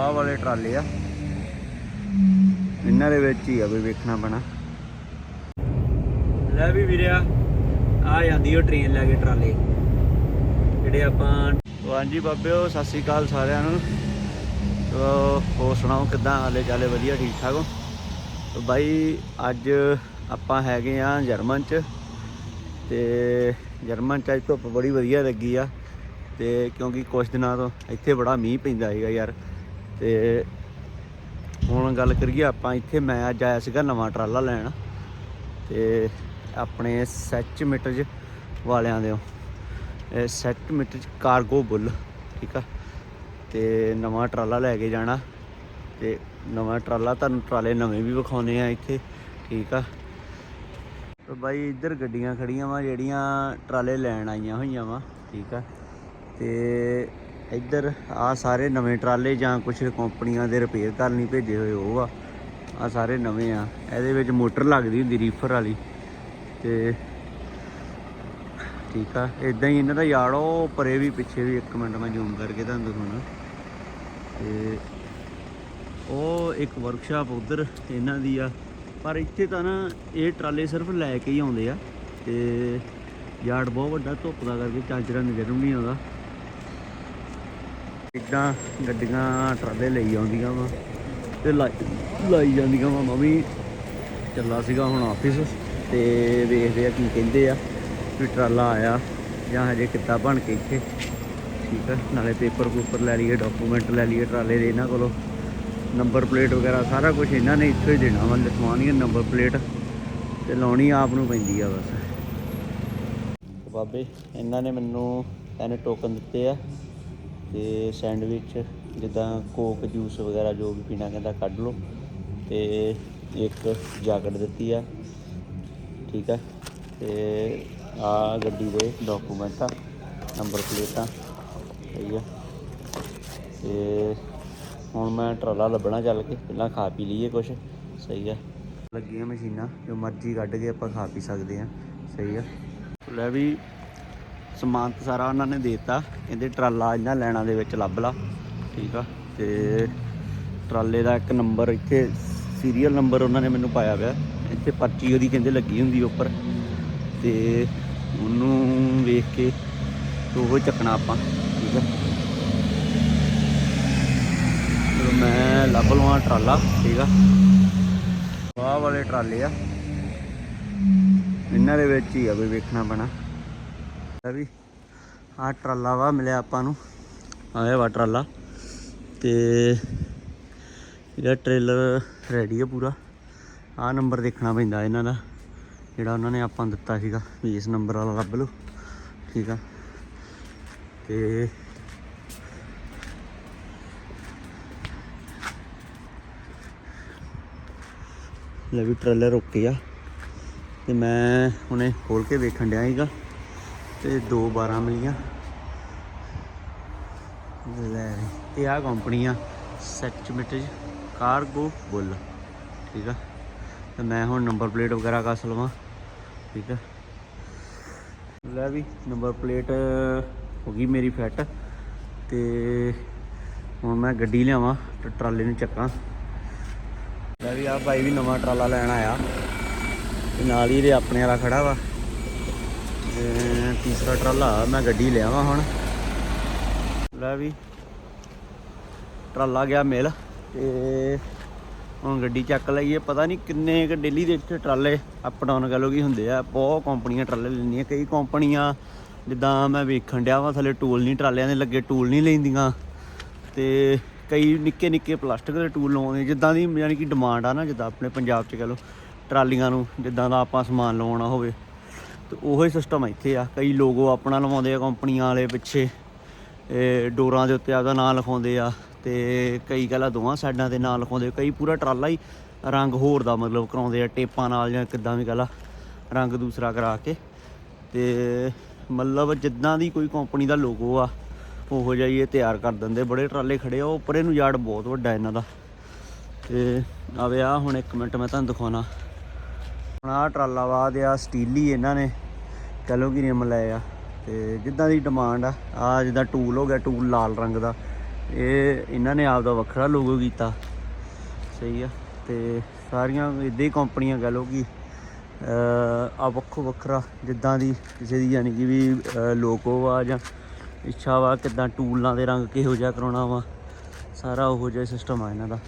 ਆਹ ਵਾਲੇ ਟਰਾਲੇ ਆ। ਇਹਨਾਂ ਦੇ ਵਿੱਚ ਹੀ ਆ ਵੀ ਵੇਖਣਾ ਪੈਣਾ। ਲੈ ਵੀ ਵੀਰਿਆ ਆ ਜਾਂਦੀ ਉਹ ਟ੍ਰੇਨ ਲੈ ਕੇ ਟਰਾਲੇ। ਜਿਹੜੇ ਆਪਾਂ ਹਾਂਜੀ ਬਾਬਿਓ ਸਤਿ ਸ੍ਰੀ ਅਕਾਲ ਸਾਰਿਆਂ ਨੂੰ। ਤੋ ਹੋਰ ਸੁਣਾਓ ਕਿਦਾਂ ਹਾਲੇ ਚਾਲੇ ਵਧੀਆ ਠੀਕ ਠਾਕ ਹੋ? ਤੋ ਬਾਈ ਅੱਜ ਆਪਾਂ ਹੈਗੇ ਆ ਜਰਮਨ ਚ। ਤੇ ਜਰਮਨ ਚ ਅੱਜ ਧੁੱਪ ਬੜੀ ਵਧੀਆ ਲੱਗੀ ਆ। ਤੇ ਕਿਉਂਕਿ ਕੁਝ ਦਿਨਾਂ ਤੋਂ ਇੱਥੇ ਬੜਾ ਮੀਂਹ ਪੈਂਦਾ ਹੈਗਾ ਯਾਰ। ਤੇ ਹੁਣ ਗੱਲ ਕਰੀਏ ਆਪਾਂ, ਇੱਥੇ ਮੈਂ ਅੱਜ ਆਇਆ ਸੀਗਾ ਨਵਾਂ ਟਰਾਲਾ ਲੈਣ ਤੇ ਆਪਣੇ ਸੱਚ ਮੀਟਰ ਵਾਲਿਆਂ ਦੇ ਇਹ ਸੈਟ ਮੀਟਰ ਕਾਰਗੋ ਬੁੱਲ, ਠੀਕ ਆ? ਤੇ ਨਵਾਂ ਟਰਾਲਾ ਲੈ ਕੇ ਜਾਣਾ ਤੇ ਨਵਾਂ ਟਰਾਲਾ ਤੁਹਾਨੂੰ ਟਰਾਲੇ ਨਵੇਂ ਵੀ ਵਿਖਾਉਨੇ ਆ ਇੱਥੇ, ਠੀਕ ਆ? ਤੇ ਬਾਈ ਇੱਧਰ ਗੱਡੀਆਂ ਖੜੀਆਂ ਵਾ, ਜਿਹੜੀਆਂ ਟਰਾਲੇ ਲੈਣ ਆਈਆਂ ਹੋਈਆਂ ਵਾ, ਠੀਕ ਆ? ਤੇ ਇੱਧਰ ਆ ਸਾਰੇ ਨਵੇਂ ਟਰਾਲੇ ਜਾਂ ਕੁਝ ਕੰਪਨੀਆਂ ਦੇ ਰਿਪੇਅਰ ਕਰਨ ਲਈ ਭੇਜੇ ਹੋਏ ਉਹ ਆ। ਆ ਸਾਰੇ ਨਵੇਂ ਆ। ਇਹਦੇ ਵਿੱਚ ਮੋਟਰ ਲੱਗਦੀ ਹੁੰਦੀ ਰੀਫਰ ਵਾਲੀ। ਤੇ ਠੀਕ ਆ। ਇਦਾਂ ਹੀ ਇਹਨਾਂ ਦਾ ਯਾਰ ਉਹ ਪਰੇ ਵੀ ਪਿੱਛੇ ਵੀ ਇੱਕ ਮਿੰਟ ਮੈਂ ਜ਼ੂਮ ਕਰਕੇ ਤੁਹਾਨੂੰ ਦਿਖਾਉਣਾ। ਤੇ ਉਹ ਇੱਕ ਵਰਕਸ਼ਾਪ ਉਧਰ ਇਹਨਾਂ ਦੀ ਆ। ਪਰ ਇੱਥੇ ਤਾਂ ਨਾ ਇਹ ਟਰਾਲੇ ਸਿਰਫ ਲੈ ਕੇ ਹੀ ਆਉਂਦੇ ਆ। ਤੇ ਯਾਰਡ ਬਹੁਤ ਵੱਡਾ, ਧੁੱਪ ਦਾ ਕਰਕੇ ਚਾਂਚਰਾ ਨਜ਼ਰ ਨਹੀਂ ਆਉਂਦਾ। ਇਦਾਂ ਗੱਡੀਆਂ ਟਰਾਲੇ ਲਈ ਆਉਂਦੀਆਂ ਵਾ ਤੇ ਲਾਈ ਲਾਈ ਜਾਂਦੀਆਂ ਵਾ, ਮੈਂ ਵੀ ਚੱਲਾ ਸੀਗਾ ਹੁਣ ਆਫਿਸ ਤੇ ਵੇਖਦੇ ਆ ਕੀ ਕਹਿੰਦੇ ਆ ਵੀ ਟਰਾਲਾ ਆਇਆ ਜਾਂ ਹਜੇ ਕਿੱਦਾਂ ਬਣ ਕੇ ਇੱਥੇ। ਠੀਕ ਆ, ਨਾਲੇ ਪੇਪਰ ਪੂਪਰ ਲੈ ਲਈਏ, ਡਾਕੂਮੈਂਟ ਲੈ ਲਈਏ ਟਰਾਲੇ ਦੇ ਇਹਨਾਂ ਕੋਲੋਂ। ਨੰਬਰ ਪਲੇਟ ਵਗੈਰਾ ਸਾਰਾ ਕੁਝ ਇਹਨਾਂ ਨੇ ਇੱਥੋਂ ਹੀ ਦੇਣਾ ਵਾ ਲਿਖਵਾਉਣੀ ਹੈ ਨੰਬਰ ਪਲੇਟ ਤੇ ਲਾਉਣੀ ਆਪ ਨੂੰ ਪੈਂਦੀ ਆ ਬਸ। ਬਾਬੇ, ਇਹਨਾਂ ਨੇ ਮੈਨੂੰ ਇਹਨੇ ਟੋਕਨ ਦਿੱਤੇ ਆ। ਤੇ ਸੈਂਡਵਿਚ, ਜਿੱਦਾਂ ਕੋਕ ਜੂਸ ਵਗੈਰਾ ਜੋ ਵੀ ਪੀਣਾ ਕਹਿੰਦਾ ਕੱਢ ਲਓ ਤੇ ਇੱਕ ਜੈਕਟ ਦਿੱਤੀ ਆ, ਠੀਕ ਆ, ਤੇ ਆ ਗੱਡੀ ਦੇ ਡਾਕੂਮੈਂਟ ਆ ਨੰਬਰ ਪਲੇਟਾਂ ਠੀਕ ਆ, ਤੇ ਹੁਣ ਮੈਂ ਟਰਾਲਾ ਲੱਭਣਾ ਚੱਲ ਕੇ, ਪਹਿਲਾਂ ਖਾ ਪੀ ਲਈਏ ਕੁਛ, ਸਹੀ ਆ। ਲੱਗੀਆਂ ਮਸ਼ੀਨਾਂ, ਜੋ ਮਰਜ਼ੀ ਕੱਢ ਕੇ ਆਪਾਂ ਖਾ ਪੀ ਸਕਦੇ ਆ, ਸਹੀ ਆ। ਲੈ ਵੀ ਸਮਾਨ ਤਾਂ ਸਾਰਾ ਉਹਨਾਂ ਨੇ ਦੇਤਾ। ਕਹਿੰਦੇ ਟਰਾਲਾ ਇਹਨਾਂ ਲੈਣਾ ਦੇ ਵਿੱਚ ਲੱਭ ਲਾ। ਠੀਕ ਆ। ਤੇ ਟਰਾਲੇ ਦਾ ਇੱਕ ਨੰਬਰ ਇੱਥੇ ਸੀਰੀਅਲ ਨੰਬਰ ਉਹਨਾਂ ਨੇ ਮੈਨੂੰ ਪਾਇਆ ਹੋਇਆ। ਇੱਥੇ ਪਰਚੀ ਉਹਦੀ ਕਹਿੰਦੇ ਲੱਗੀ ਹੁੰਦੀ ਉੱਪਰ। ਤੇ ਉਹਨੂੰ ਵੇਖ ਕੇ ਉਹ ਚੱਕਣਾ ਆਪਾਂ। ਠੀਕ ਆ। ਚਲੋ ਮੈਂ ਲੱਭ ਲਵਾਂ ਟਰਾਲਾ। ਠੀਕ ਆ। ਵਾਹ ਵਾਲੇ ਟਰਾਲੇ ਆ। ਇਹਨਾਂ ਦੇ ਵਿੱਚ ਹੀ ਆ ਕੋਈ ਵੇਖਣਾ ਪੈਣਾ। ਇਹ ਵੀ। ਆਹ ਟਰਾਲਾ ਵਾ ਮਿਲਿਆ ਆਪਾਂ ਨੂੰ। ਆਇਆ ਵਾ ਟਰਾਲਾ। ਤੇ ਇਹਦਾ ਟ੍ਰੇਲਰ ਰੈਡੀ ਆ ਪੂਰਾ। ਆਹ ਨੰਬਰ ਦੇਖਣਾ ਪੈਂਦਾ ਇਹਨਾਂ ਦਾ। ਜਿਹੜਾ ਉਹਨਾਂ ਨੇ ਆਪਾਂ ਨੂੰ ਦਿੱਤਾ ਸੀਗਾ ਵੀ ਇਸ ਨੰਬਰ ਵਾਲਾ ਲੱਭ ਲਓ। ਠੀਕ ਆ। ਤੇ ਲੈ ਵੀ ਟ੍ਰੇਲਰ ਓਕੇ ਆ। ਤੇ ਮੈਂ ਹੁਣੇ ਖੋਲ ਕੇ ਵੇਖਣ ਡਿਆ ਸੀਗਾ। ਤੇ ਦੋ 12 ਮਿਲੀਆਂ। ਲੈ ਤੇ ਆ ਕੰਪਨੀ ਆ ਸੈਚਮਿਟਜ ਕਾਰਗੋ ਬੁੱਲ ਠੀਕ ਆ? ਤੇ ਮੈਂ ਹੁਣ ਨੰਬਰ ਪਲੇਟ ਵਗੈਰਾ ਕਸ ਲਵਾਂ, ਠੀਕ ਆ? ਲੈ ਵੀ ਨੰਬਰ ਪਲੇਟ ਹੋ ਗਈ ਮੇਰੀ ਫਿੱਟ ਤੇ ਹੁਣ ਮੈਂ ਗੱਡੀ ਲਿਆਵਾਂ, ਤੇ ਟਰਾਲੇ ਨੂੰ ਚੱਕਾਂ। ਲੈ ਵੀ ਆ ਭਾਈ ਵੀ ਨਵਾਂ ਟਰਾਲਾ ਲੈਣ ਆਇਆ, ਤੇ ਨਾਲ ਹੀ ਇਹਦੇ ਆਪਣੇ ਵਾਲਾ ਖੜਾ ਵਾ। ਤੀਸਰਾ ਟਰਾਲਾ ਮੈਂ ਗੱਡੀ ਲਿਆਵਾਂ ਹੁਣ। ਲੈ ਵੀ। ਟਰਾਲਾ ਗਿਆ ਮਿਲ ਤੇ ਹੁਣ ਗੱਡੀ ਚੱਕ ਲਈਏ। ਪਤਾ ਨਹੀਂ ਕਿੰਨੇ ਕ ਡੇਲੀ ਦੇ ਇੱਥੇ ਟਰਾਲੇ ਅਪ ਡਾਊਨ ਕਹ ਲੋ ਕੀ ਹੁੰਦੇ ਆ। ਬਹੁਤ ਕੰਪਨੀਆਂ ਟਰਾਲੇ ਲੈਂਦੀਆਂ। ਕਈ ਕੰਪਨੀਆਂ ਜਿੱਦਾਂ ਮੈਂ ਵੇਖਣ ਡਿਆ ਵਾਂ, ਥੱਲੇ ਟੂਲ ਨਹੀਂ ਟਰਾਲਿਆਂ ਦੇ ਲੱਗੇ ਟੂਲ ਨਹੀਂ ਲੈਂਦੀਆਂ। ਤੇ ਕਈ ਨਿੱਕੇ ਨਿੱਕੇ ਪਲਾਸਟਿਕ ਦੇ ਟੂਲ ਲਾਉਂਦੇ। ਜਿੱਦਾਂ ਦੀ ਯਾਨੀ ਕਿ ਡਿਮਾਂਡ ਆ ਨਾ, ਜਿੱਦਾਂ ਆਪਣੇ ਪੰਜਾਬ 'ਚ ਕਹ ਲੋ ਟਰਾਲੀਆਂ ਨੂੰ ਜਿੱਦਾਂ ਦਾ ਆਪਾਂ ਸਮਾਨ ਲਵਾਉਣਾ ਹੋਵੇ। ਤੇ ਉਹੋ ਹੀ ਸਿਸਟਮ ਇੱਥੇ ਆ। ਕਈ ਲੋਗੋ ਆਪਣਾ ਲਵਾਉਂਦੇ ਆ ਕੰਪਨੀਆਂ ਵਾਲੇ ਪਿੱਛੇ। ਡੋਰਾਂ ਦੇ ਉੱਤੇ ਆਪਦਾ ਨਾਂ ਲਿਖਾਉਂਦੇ ਆ ਤੇ ਕਈ ਗੱਲਾਂ ਦੋਵਾਂ ਸਾਈਡਾਂ ਤੇ ਨਾਂ ਲਿਖਾਉਂਦੇ ਕਈ ਪੂਰਾ ਟਰਾਲਾ ਹੀ ਰੰਗ ਹੋਰ ਦਾ ਮਤਲਬ ਕਰਾਉਂਦੇ ਆ, ਟੇਪਾਂ ਨਾਲ ਜਾਂ ਕਿੱਦਾਂ ਵੀ ਕਹਲਾ ਰੰਗ ਦੂਸਰਾ ਕਰਾ ਕੇ। ਤੇ ਮਤਲਬ ਜਿੱਦਾਂ ਦੀ ਕੋਈ ਕੰਪਨੀ ਦਾ ਲੋਗੋ ਆ, ਉਹੋ ਜਿਹਾ ਹੀ ਇਹ ਤਿਆਰ ਕਰ ਦਿੰਦੇ। ਬੜੇ ਟਰਾਲੇ ਖੜੇ ਆ, ਉਹ ਪਰੇ ਨੂੰ ਯਾਰਡ ਬਹੁਤ ਵੱਡਾ ਇਹਨਾਂ ਦਾ। ਤੇ ਆਵੇ ਆ, ਹੁਣ ਇੱਕ ਮਿੰਟ ਮੈਂ ਤੁਹਾਨੂੰ ਦਿਖਾਉਣਾ। ਹੁਣ ਆਹ ਟਰਾਲਾ ਬਾਦ ਆ ਸਟੀਲੀ ਇਹਨਾਂ ਨੇ, ਕਹ ਲਓ ਕਿ ਨਿੰਮ ਲਏ ਆ। ਤੇ ਜਿੱਦਾਂ ਦੀ ਡਿਮਾਂਡ ਆ ਆ ਜਿੱਦਾਂ ਟੂਲ ਹੋ ਗਿਆ ਟੂਲ ਲਾਲ ਰੰਗ ਦਾ। ਇਹ ਇਹਨਾਂ ਨੇ ਆਪ ਦਾ ਵੱਖਰਾ ਲੋਗੋ ਕੀਤਾ। ਸਹੀ ਆ। ਤੇ ਸਾਰੀਆਂ ਇਦਾਂ ਹੀ ਕੰਪਨੀਆਂ ਕਹ ਲਓ ਕਿ ਆ ਵੱਖੋ ਵੱਖਰਾ ਜਿੱਦਾਂ ਦੀ ਕਿਸੇ ਦੀ ਯਾਨੀ ਕਿ ਵੀ ਲੋਗੋ ਆ ਜਾਂ ਇੱਛਾ ਵਾ ਕਿਦਾਂ ਟੂਲਾਂ ਦੇ ਰੰਗ ਕਿਹੋ ਜਿਹਾ ਕਰਾਉਣਾ ਵਾ, ਸਾਰਾ ਉਹੋ ਜਿਹਾ ਸਿਸਟਮ ਆ ਇਹਨਾਂ ਦਾ।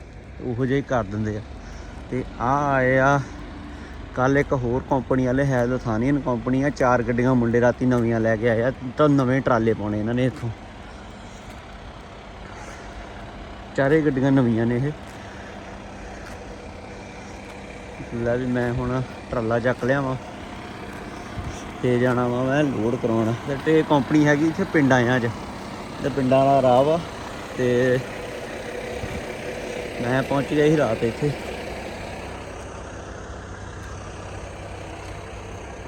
ਉਹੋ ਜਿਹਾ ਹੀ ਕਰ ਦਿੰਦੇ ਆ। ਤੇ ਆ ਆਏ ਆ ਕੱਲ ਇੱਕ ਹੋਰ ਕੰਪਨੀ ਵਾਲੇ ਹੈ ਲਥਾਨੀਅਨ ਕੰਪਨੀ ਆ, ਚਾਰ ਗੱਡੀਆਂ ਮੁੰਡੇ ਰਾਤੀ ਨਵੀਆਂ ਲੈ ਕੇ ਆਏ ਆ, ਤਾਂ ਨਵੇਂ ਟਰਾਲੇ ਪਾਉਣੇ ਇਹਨਾਂ ਨੇ ਇੱਥੋਂ। ਚਾਰੇ ਗੱਡੀਆਂ ਨਵੀਆਂ ਨੇ ਇਹ। ਲੈ ਵੀ ਮੈਂ ਹੁਣ ਟਰਾਲਾ ਚੱਕ ਲਿਆ ਵਾਂ ਤੇ ਜਾਣਾ ਵਾ ਮੈਂ ਲੋਡ ਕਰਾਉਣ। ਤੇ ਤੇ ਕੰਪਨੀ ਹੈਗੀ ਇੱਥੇ ਪਿੰਡਾਂ ਆ ਅੱਜ ਤੇ ਪਿੰਡਾਂ ਦਾ ਰਾਹ ਵਾ ਤੇ ਮੈਂ ਪਹੁੰਚ ਗਿਆ ਸੀ ਰਾਤ ਇੱਥੇ।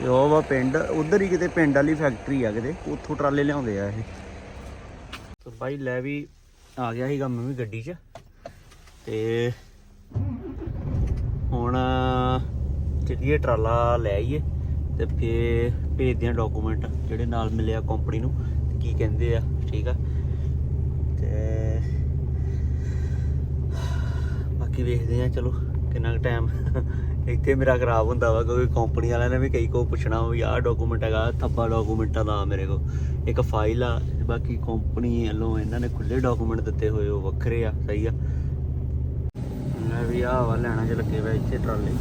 ਇਹ ਉਹ ਵਾ ਪਿੰਡ, ਉਧਰ ਹੀ ਕਿਤੇ ਪਿੰਡ ਵਾਲੀ ਫੈਕਟਰੀ ਆ ਕਿਤੇ, ਉੱਥੋਂ ਟਰਾਲੇ ਲਿਆਉਂਦੇ ਆ ਇਹ। ਤੇ ਬਾਈ ਲੈ ਵੀ ਆ ਗਿਆ ਸੀਗਾ ਮੈਂ ਵੀ ਗੱਡੀ 'ਚ, ਤੇ ਹੁਣ ਚੱਲੀਏ ਟਰਾਲਾ ਲੈ ਆਈਏ, ਤੇ ਫੇਰ ਭੇਜਦੇ ਆ ਡਾਕੂਮੈਂਟ ਜਿਹੜੇ ਨਾਲ ਮਿਲਿਆ ਕੰਪਨੀ ਨੂੰ, ਤੇ ਕੀ ਕਹਿੰਦੇ ਆ, ਠੀਕ ਆ? ਤੇ ਬਾਕੀ ਵੇਖਦੇ ਆ ਚਲੋ, ਕਿੰਨਾ ਟਾਈਮ ਇੱਥੇ ਮੇਰਾ ਖਰਾਬ ਹੁੰਦਾ ਵਾ, ਕਿਉਂਕਿ ਕੰਪਨੀ ਵਾਲਿਆਂ ਨੇ ਵੀ ਕਈ ਕੋ ਪੁੱਛਣਾ ਵੀ ਆਹ ਡਾਕੂਮੈਂਟ ਹੈਗਾ, ਥੱਬਾ ਡਾਕੂਮੈਂਟਾਂ ਦਾ ਮੇਰੇ ਕੋਲ। ਇੱਕ ਫਾਈਲ ਆ, ਬਾਕੀ ਕੰਪਨੀ ਵੱਲੋਂ ਇਹਨਾਂ ਨੇ ਖੁੱਲੇ ਡਾਕੂਮੈਂਟ ਦਿੱਤੇ ਹੋਏ, ਉਹ ਵੱਖਰੇ ਆ, ਸਹੀ ਆ। ਮੈਂ ਵੀ ਆਹ ਵਾ, ਲੈਣਾ ਚ ਲੱਗੇ ਵੇ ਇੱਥੇ ਟਰਾਲੇ।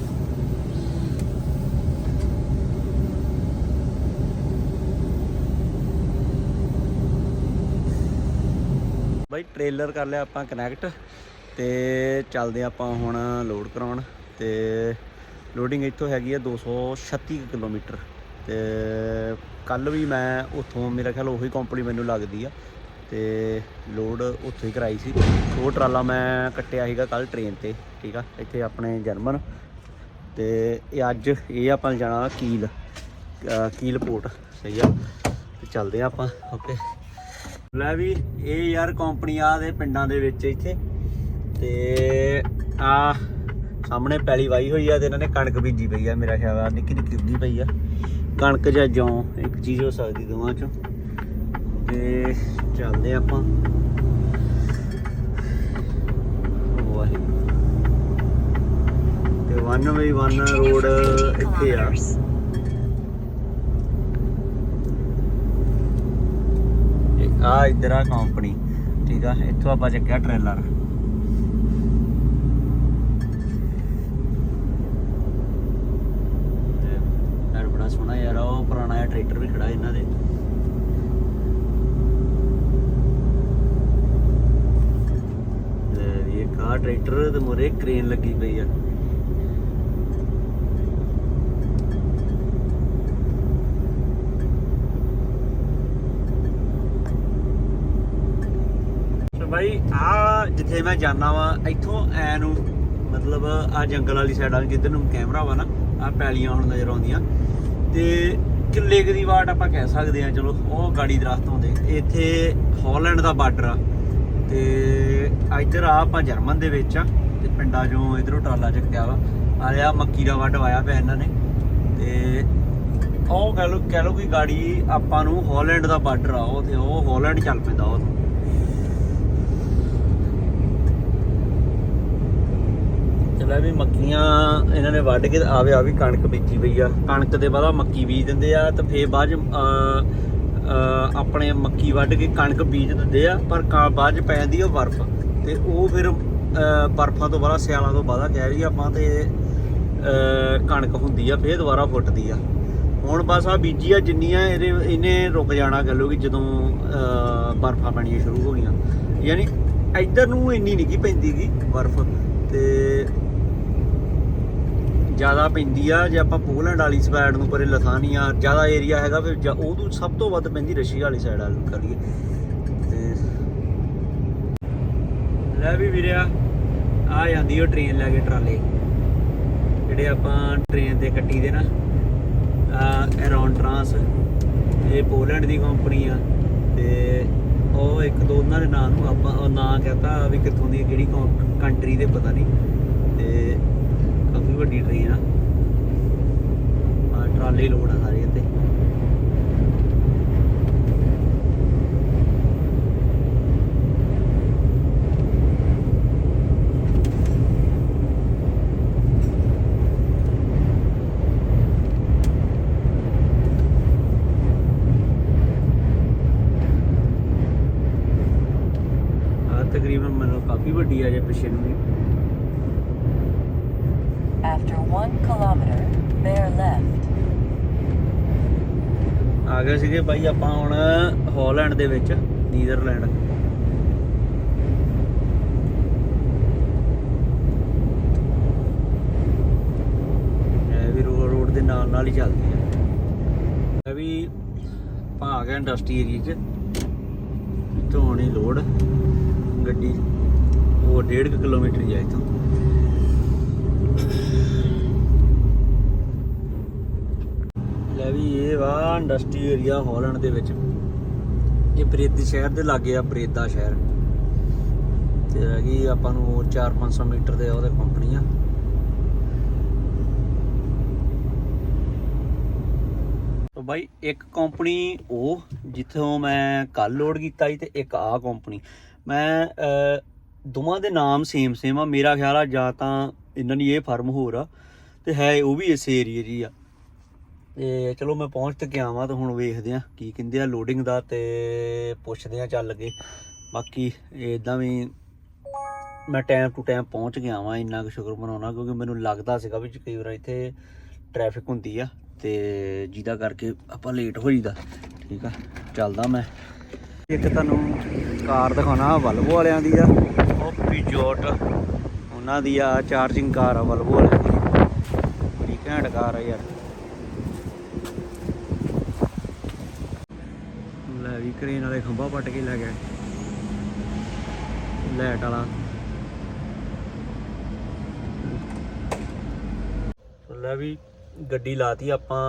ਬਾਈ ਟ੍ਰੇਲਰ ਕਰ ਲਿਆ ਆਪਾਂ ਕਨੈਕਟ ਤੇ ਚੱਲਦੇ ਆਪਾਂ ਹੁਣ ਲੋਡ ਕਰਾਉਣ ਤੇ ਲੋਡਿੰਗ ਇੱਥੋਂ ਹੈਗੀ ਆ 236 ਕੁ ਕਿਲੋਮੀਟਰ। ਤੇ ਕੱਲ ਵੀ ਮੈਂ ਉੱਥੋਂ, ਮੇਰਾ ਖਿਆਲ ਉਹੀ ਕੰਪਨੀ ਮੈਨੂੰ ਲੱਗਦੀ ਆ। ਤੇ ਲੋਡ ਉੱਥੋਂ ਹੀ ਕਰਾਈ ਸੀ। ਉਹ ਟਰਾਲਾ ਮੈਂ ਕੱਟਿਆ ਸੀਗਾ ਕੱਲ ਟ੍ਰੇਨ ਤੇ, ਠੀਕ ਆ? ਇੱਥੇ ਆਪਣੇ ਜਰਮਨ। ਤੇ ਇਹ ਅੱਜ, ਇਹ ਆਪਾਂ ਜਾਣਾ ਕੀਲ ਕੀਲ ਪੋਰਟ ਸਹੀ ਆ? ਤੇ ਚੱਲਦੇ ਆ ਆਪਾਂ ਓਕੇ ਲੈ ਵੀ, ਇਹ ਯਾਰ ਕੰਪਨੀ ਆ ਦੇ ਪਿੰਡਾਂ ਦੇ ਵਿੱਚ ਇੱਥੇ। ਤੇ ਆ ਸਾਹਮਣੇ ਪੈਲੀ ਵਾਈ ਹੋਈ ਆ ਤੇ ਇਹਨਾਂ ਨੇ ਕਣਕ ਬੀਜੀ ਪਈ ਆ, ਮੇਰਾ ਖਿਆਲ ਆ, ਨਿੱਕੀ ਨਿੱਕੀ ਉੱਗੀ ਪਈ ਆ। ਕਣਕ ਜਾਂ ਜੌਂ, ਇੱਕ ਚੀਜ਼ ਹੋ ਸਕਦੀ ਦੋਵਾਂ ਚੋਂ। ਤੇ ਚੱਲਦੇ ਆਪਾਂ। ਵਾਹਿਗੁਰੂ। ਤੇ 1v1 ਰੋਡ ਇੱਥੇ ਆ। ਆ ਇੱਧਰ ਆ ਕੰਪਨੀ ਠੀਕ ਆ? ਇੱਥੋਂ ਆਪਾਂ ਚੱਕਿਆ ਟ੍ਰੇਲਰ ਯਾਰ ਬੜਾ ਸੋਹਣਾ ਯਾਰ ਉਹ ਪੁਰਾਣਾ ਜਿਹਾ ਟਰੈਕਟਰ ਵੀ ਖੜਾ ਇਹਨਾਂ ਦੇ। ਇਹ ਕਾ ਟਰੈਕਟਰ ਤੇ ਮੋਰੇ ਕ੍ਰੇਨ ਲੱਗੀ ਪਈ ਆ। ਬਾਈ ਆ ਜਿੱਥੇ ਮੈਂ ਜਾਣਾ ਵਾ, ਇੱਥੋਂ ਐ ਨੂੰ ਮਤਲਬ ਆ ਜੰਗਲ ਵਾਲੀ ਸਾਈਡ ਵਾਲੀ ਜਿੱਧਰ ਨੂੰ ਕੈਮਰਾ ਵਾ ਨਾ ਆ ਪੈਲੀਆਂ ਹੁਣ ਨਜ਼ਰ ਆਉਂਦੀਆਂ। ਤੇ ਕਿੱਲੇ ਕੁ ਦੀ ਵਾਟ ਆਪਾਂ ਕਹਿ ਸਕਦੇ ਆ ਚਲੋ, ਉਹ ਗਾੜੀ ਦਰਖਤ ਹੁੰਦੇ ਇੱਥੇ ਹਾਲੈਂਡ ਦਾ ਬਾਰਡਰ ਆ। ਤੇ ਇੱਧਰ ਆ ਆਪਾਂ ਜਰਮਨ ਦੇ ਵਿੱਚ ਆ, ਤੇ ਪਿੰਡਾਂ ਚੋਂ ਇਧਰੋਂ ਟਰਾਲਾ ਚੱਕਿਆ ਵਾ। ਆਇਆ ਮੱਕੀ ਦਾ ਵੱਢ ਵਾਇਆ ਪਿਆ ਇਹਨਾਂ ਨੇ। ਤੇ ਉਹ ਕਹਿ ਲੋ ਕਹਿ ਲੋ ਕਿ ਗਾੜੀ ਆਪਾਂ ਨੂੰ ਹਾਲੈਂਡ ਦਾ ਬਾਰਡਰ ਆ, ਉਹ ਤੇ ਉਹ ਹਾਲੈਂਡ ਚੱਲ ਪੈਂਦਾ ਉਹ। ਚਲਾ ਵੀ ਮੱਕੀਆਂ ਇਹਨਾਂ ਨੇ ਵੱਢ ਕੇ ਆਵੇ ਆ ਵੀ ਕਣਕ ਬੀਜੀ ਪਈ ਆ। ਕਣਕ ਦੇ ਬਾਅਦ ਮੱਕੀ ਬੀਜ ਦਿੰਦੇ ਆ ਤੇ ਫੇਰ ਬਾਅਦ ਚ, ਆਪਣੇ ਮੱਕੀ ਵੱਢ ਕੇ ਕਣਕ ਬੀਜ ਦਿੰਦੇ ਆ ਪਰ ਕਾ- ਬਾਅਦ ਚ ਪੈ ਜਾਂਦੀ ਆ ਬਰਫ਼। ਤੇ ਉਹ ਫਿਰ ਬਰਫ਼ਾਂ ਤੋਂ ਬਾਅਦ ਸਿਆਲਾਂ ਤੋਂ ਬਾਅਦ ਕਹਿ ਰਹੀ ਆਪਾਂ ਤੇ ਕਣਕ ਹੁੰਦੀ ਆ ਫੇਰ ਦੁਬਾਰਾ ਫੁੱਟਦੀ ਆ। ਹੁਣ ਬਸ ਆ ਬੀਜੀ ਆ ਜਿੰਨੀਆਂ ਇਹਦੇ ਇਹਨੇ ਰੁਕ ਜਾਣਾ ਗੱਲੋ ਕਿ ਜਦੋਂ ਬਰਫ਼ਾਂ ਪੈਣੀਆਂ ਸ਼ੁਰੂ ਹੋ ਗਈਆਂ। ਯਾਨੀ ਇੱਧਰ ਨੂੰ ਇੰਨੀ ਨਹੀਂ ਕੀ ਪੈਂਦੀਗੀ ਬਰਫ਼ ਤੇ ਜ਼ਿਆਦਾ ਪੈਂਦੀ ਆ, ਜੇ ਆਪਾਂ ਪੋਲੈਂਡ ਵਾਲੀ ਸਾਈਡ ਨੂੰ ਪਰੇ ਲਥਾਨੀਆ ਜ਼ਿਆਦਾ ਏਰੀਆ ਹੈਗਾ, ਫਿਰ ਉਹ ਉਹਦੋਂ ਸਭ ਤੋਂ ਵੱਧ ਪੈਂਦੀ ਰਸ਼ੀਆ ਵਾਲੀ ਸਾਈਡ ਵੱਲ ਕਰੀਏ ਤੇ ਲੈ ਵੀ ਵੀਰਿਆ ਆ ਜਾਂਦੀ ਉਹ ਟ੍ਰੇਨ ਲੈ ਕੇ ਟਰਾਲੇ। ਜਿਹੜੇ ਆਪਾਂ ਟ੍ਰੇਨ ਤੇ ਕੱਟੀ ਦੇ ਨਾ, ਆ ਐਰੋਨ ਟਰਾਂਸ ਇਹ ਪੋਲੈਂਡ ਦੀ ਕੰਪਨੀ ਆ। ਤੇ ਉਹ ਇੱਕ ਦੋ ਉਹਨਾਂ ਦੇ ਨਾਂ ਨੂੰ ਆਪਾਂ, ਉਹ ਨਾਂ ਕਹਤਾ ਵੀ ਕਿੱਥੋਂ ਦੀ, ਕਿਹੜੀ ਕੰਟਰੀ ਦੇ ਪਤਾ ਨਹੀਂ। ਤੇ काफ़ी वीडी ट्रेन आ। ट्राले लोड है सारी इतने तकरीबन मतलब काफ़ी वीड्डी है जो पिछले ਬਾਈ, ਆਪਾਂ ਹੁਣ ਹਾਲੈਂਡ ਦੇ ਵਿੱਚ, ਨੀਦਰਲੈਂਡ। ਇਹ ਵੀ ਰੋ- ਰੋਡ ਦੇ ਨਾਲ ਨਾਲ ਹੀ ਚੱਲਦੀ ਹੈ ਇਹ ਵੀ ਆਪਾਂ ਆ ਗਏ ਇੰਡਸਟਰੀ ਏਰੀਆ 'ਚ। ਇੱਥੋਂ ਹੋਣੀ ਲੋਡ ਗੱਡੀ, ਉਹ 1.5 ਕਿਲੋਮੀਟਰ ਹੀ ਆ ਵਾ ਇੰਡਸਟਰੀ ਏਰੀਆ ਹਾਲੈਂਡ ਦੇ ਵਿੱਚ। ਇਹ ਬਰੇਦੀ ਸ਼ਹਿਰ ਦੇ ਲਾਗੇ ਆ, ਬਰੇਦਾ ਸ਼ਹਿਰ। ਤੇ ਹੈਗੀ ਆਪਾਂ ਨੂੰ 4-500 ਮੀਟਰ ਦੇ ਉਹਦੇ ਕੰਪਨੀ ਆ। ਤਾਂ ਬਾਈ, ਇੱਕ ਕੰਪਨੀ ਉਹ, ਜਿੱਥੋਂ ਮੈਂ ਕੱਲ ਲੋਡ ਕੀਤਾ ਸੀ ਤੇ ਇੱਕ ਆ ਕੰਪਨੀ ਮੈਂ ਦੋਵਾਂ ਦੇ ਨਾਮ ਸੇਮ ਸੇਮ ਆ। ਮੇਰਾ ਖਿਆਲ ਆ ਜਾਂ ਤਾਂ ਇਹਨਾਂ ਦੀ ਇਹ ਫਰਮ ਹੋਰ ਆ। ਤੇ ਹੈ, ਉਹ ਵੀ ਇਸ ਏਰੀਏ 'ਚ ਹੀ ਆ। ਤੇ ਚਲੋ ਮੈਂ ਪਹੁੰਚ ਤੇ ਗਿਆ ਵਾਂ ਤਾਂ ਹੁਣ ਵੇਖਦੇ ਆ ਕੀ ਕਹਿੰਦੇ ਆ ਲੋਡਿੰਗ ਦਾ ਤੇ ਪੁੱਛਦੇ ਆ ਚੱਲ ਕੇ। ਬਾਕੀ ਇਦਾਂ ਵੀ ਮੈਂ ਟਾਈਮ ਟੂ ਟਾਈਮ ਪਹੁੰਚ ਗਿਆ ਵਾਂ, ਇੰਨਾ ਕੁ ਸ਼ੁਕਰ ਮਨਾਉਣਾ ਕਿਉਂਕਿ ਮੈਨੂੰ ਲੱਗਦਾ ਸੀਗਾ ਵੀ ਕਈ ਵਾਰ ਇੱਥੇ ਟ੍ਰੈਫਿਕ ਹੁੰਦੀ ਆ ਤੇ ਜਿਹਦਾ ਕਰਕੇ ਆਪਾਂ ਲੇਟ ਹੋ ਜੀਦਾ ਠੀਕ ਆ, ਚੱਲਦਾ ਮੈਂ। ਇੱਕ ਤੁਹਾਨੂੰ ਕਾਰ ਦਿਖਾਉਣਾ ਵਲਵੋ ਵਾਲਿਆਂ ਦੀ ਆ। ਉਹ ਪੀਜੋਟ ਉਹਨਾਂ ਦੀ ਆ ਚਾਰਜਿੰਗ ਕਾਰ ਆ ਵਲਵੋ ਵਾਲਿਆਂ ਦੀ। ਬੜੀ ਘੈਂਟ ਕਾਰ ਆ ਯਾਰ ਲੈ ਵੀ ਕਰੇਨ ਵਾਲੇ ਖੰਭਾ ਪੱਟ ਕੇ ਲੈ ਗਏ। ਲਾਈਟ ਵਾਲਾ। ਲੈ ਵੀ ਗੱਡੀ ਲਾਤੀ ਆਪਾਂ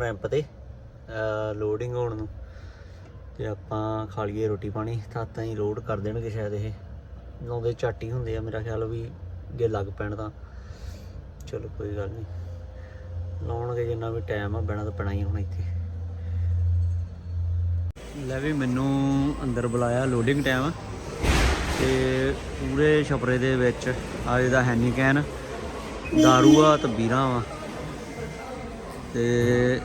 ਰੈਂਪ ਤੇ ਲੋਡਿੰਗ ਹੋਣ ਨੂੰ। ਤੇ ਆਪਾਂ ਖਾ ਲਈਏ ਰੋਟੀ ਪਾਣੀ, ਤਾਂ ਤਾਂ ਹੀ ਲੋਡ ਕਰ ਦੇਣਗੇ ਸ਼ਾਇਦ ਇਹ। ਲਾਉਂਦੇ ਝੱਟ ਹੀ ਹੁੰਦੇ ਆ, ਮੇਰਾ ਖਿਆਲ ਵੀ ਜੇ ਲੱਗ ਪੈਣ ਤਾਂ। ਚਲੋ ਕੋਈ ਗੱਲ ਨਹੀਂ ਲਾਉਣਗੇ ਜਿੰਨਾ ਵੀ ਟਾਈਮ ਆ, ਬਹਿਣਾ ਤਾਂ ਪੈਣਾ ਹੀ ਹੁਣ ਇੱਥੇ। ਲੈ ਵੀ ਮੈਨੂੰ ਅੰਦਰ ਬੁਲਾਇਆ ਲੋਡਿੰਗ ਟਾਈਮ ਤੇ ਪੂਰੇ ਛਪਰੇ ਦੇ ਵਿੱਚ, ਆ ਇਹਦਾ ਹੈਨੀਕੈਨ, ਦਾਰੂ ਆ ਤਬੀਰਾਂ ਵਾ। ਤੇ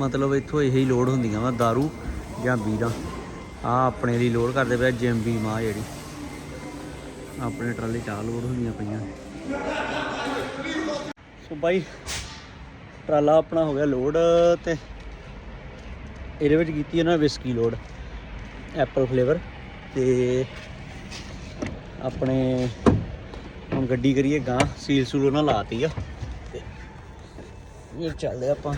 ਮਤਲਬ ਇੱਥੋਂ ਇਹੀ ਲੋਡ ਹੁੰਦੀਆਂ ਵਾ, ਦਾਰੂ ਜਾਂ ਬੀਰਾਂ। ਆ ਆਪਣੇ ਲਈ ਲੋਡ ਕਰਦੇ ਪਿਆ ਜਿਮ ਵੀ ਮਾਂ ਜਿਹੜੀ। ਆਪਣੇ ਟਰਾਲੇ ਚਾਹ ਲੋਡ ਹੁੰਦੀਆਂ ਪਈਆਂ। ਸੋ ਬਾਈ, ਟਰਾਲਾ ਆਪਣਾ ਹੋ ਗਿਆ ਲੋਡ ਤੇ ਇਹਦੇ ਵਿੱਚ ਕੀਤੀ ਇਹਨਾਂ ਵਿਸਕੀ ਲੋਡ ਐਪਲ ਫਲੇਵਰ ਤੇ ਆਪਣੇ ਹੁਣ ਗੱਡੀ ਕਰੀਏ ਗਾਂ ਸੀਲ ਸੂਲ ਉਹਨਾਂ ਲਾਤੀ ਆ ਤੇ ਇਹ ਚੱਲਦੇ ਆਪਾਂ